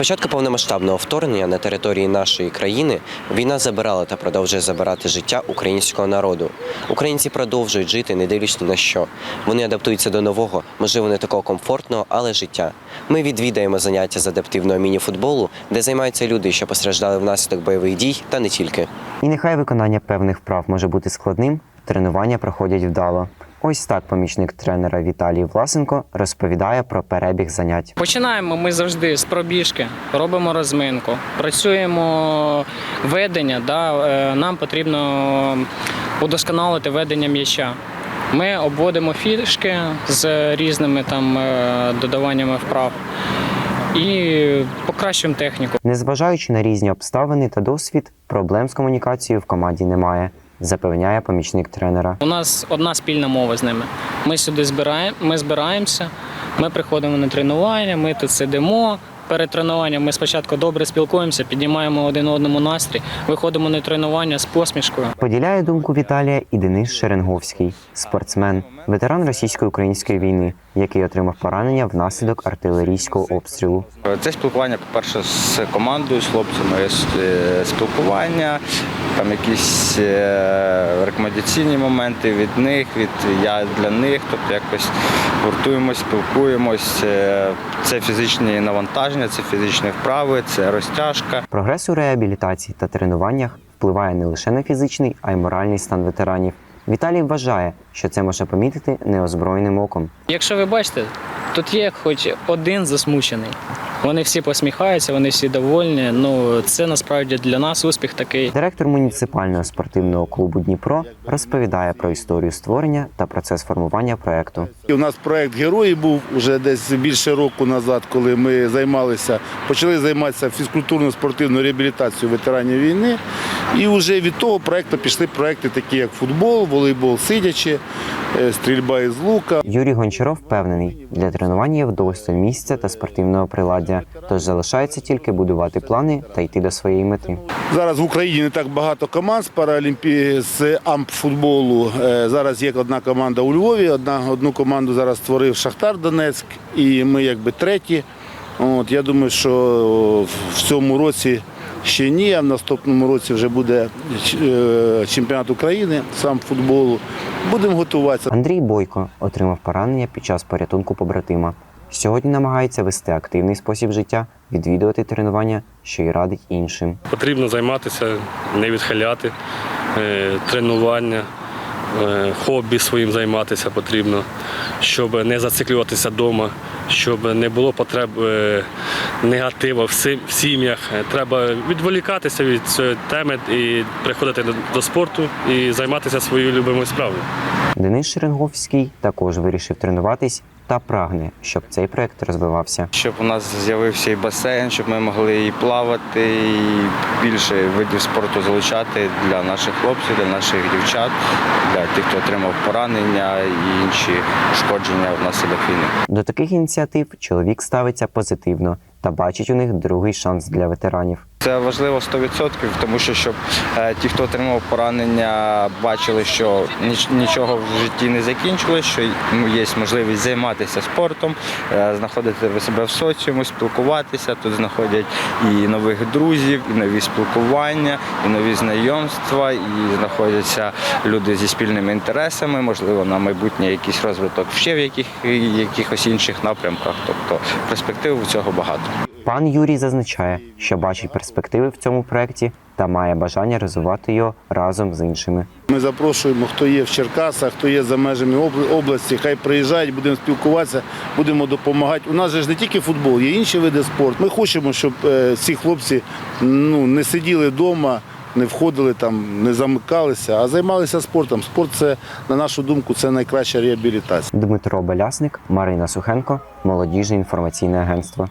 початку повномасштабного вторгнення на території нашої країни війна забирала та продовжує забирати життя українського народу. Українці продовжують жити, не дивлячись на що. Вони адаптуються до нового, можливо, не такого комфортного, але життя. Ми відвідаємо заняття з адаптивного міні-футболу, де займаються люди, що постраждали внаслідок бойових дій, та не тільки. І нехай виконання певних вправ може бути складним, тренування проходять вдало. Ось так помічник тренера Віталій Власенко розповідає про перебіг занять. Починаємо ми завжди з пробіжки, робимо розминку, працюємо ведення. Да, е, нам потрібно удосконалити ведення м'яча. Ми обводимо фішки з різними там е, додаваннями вправ і покращуємо техніку. Незважаючи на різні обставини та досвід, проблем з комунікацією в команді немає, запевняє помічник тренера. У нас одна спільна мова з ними. Ми сюди збираємо, ми збираємося, ми приходимо на тренування, ми тут сидимо. Перед тренуванням ми спочатку добре спілкуємося, піднімаємо один одному настрій, виходимо на тренування з посмішкою. Поділяє думку Віталія і Денис Шеренговський, спортсмен, ветеран російсько-української війни, який отримав поранення внаслідок артилерійського обстрілу. Це спілкування, по-перше, з командою, з хлопцями, е, спілкування, там якісь е, рекомендаційні моменти від них, від я для них. Тобто якось гуртуємось, спілкуємось. Е, Це фізичні навантаження, це фізичні вправи, це розтяжка. Прогрес у реабілітації та тренуваннях впливає не лише на фізичний, а й моральний стан ветеранів. Віталій вважає, що це може помітити неозброєним оком. Якщо ви бачите, тут є хоч один засмучений. Вони всі посміхаються, вони всі довольні. Ну це насправді для нас успіх такий. Директор муніципального спортивного клубу Дніпро розповідає про історію створення та процес формування проекту. У нас проект Герої був уже десь більше року назад, коли ми займалися, почали займатися фізкультурно-спортивною реабілітацією ветеранів війни. І вже від того проекту пішли проекти, такі як футбол, волейбол сидячи, е, стрільба із лука. Юрій Гончаров впевнений, для тренування є вдосталь місця та спортивного приладдя, тож залишається тільки будувати плани та йти до своєї мети. Зараз в Україні не так багато команд з паралімпі з амп-футболу. Е, Зараз є одна команда у Львові, одна, одну команду зараз створив Шахтар Донецьк, і ми якби треті. От, я думаю, що в цьому році ще ні, а в наступному році вже буде е, чемпіонат України сам футболу. Будемо готуватися. Андрій Бойко отримав поранення під час порятунку побратима. Сьогодні намагається вести активний спосіб життя, відвідувати тренування, що й радить іншим. Потрібно займатися, не відхиляти, е, тренування, е, хобі своїм займатися потрібно, щоб не зациклюватися вдома, щоб не було потреб е, негативу в сім'ях. Треба відволікатися від цієї теми і приходити до спорту і займатися своєю любимою справою. Денис Шеренговський також вирішив тренуватись та прагне, щоб цей проект розвивався. Щоб у нас з'явився і басейн, щоб ми могли і плавати, і більше видів спорту залучати для наших хлопців, для наших дівчат, для тих, хто отримав поранення і інші ушкодження внаслідок війни. До таких ініціатив чоловік ставиться позитивно та бачить у них другий шанс для ветеранів. Це важливо 100%, тому що щоб е, ті, хто отримав поранення, бачили, що ніч- нічого в житті не закінчилось, що ну, є можливість займатися спортом, е, знаходити себе в соціумі, спілкуватися. Тут знаходять і нових друзів, і нові спілкування, і нові знайомства, і знаходяться люди зі спільними інтересами, можливо, на майбутнє якийсь розвиток ще в яких, якихось інших напрямках. Тобто перспектив у цього багато. Пан Юрій зазначає, що бачить перспективи в цьому проекті та має бажання розвивати його разом з іншими. Ми запрошуємо, хто є в Черкасах, хто є за межами області, хай приїжджають, будемо спілкуватися, будемо допомагати. У нас же ж не тільки футбол, є інші види спорту. Ми хочемо, щоб е, ці хлопці ну, не сиділи вдома, не входили там, не замикалися, а займалися спортом. Спорт це, на нашу думку, це найкраща реабілітація. Дмитро Белясник, Марина Сухенко, молодіжне інформаційне агентство.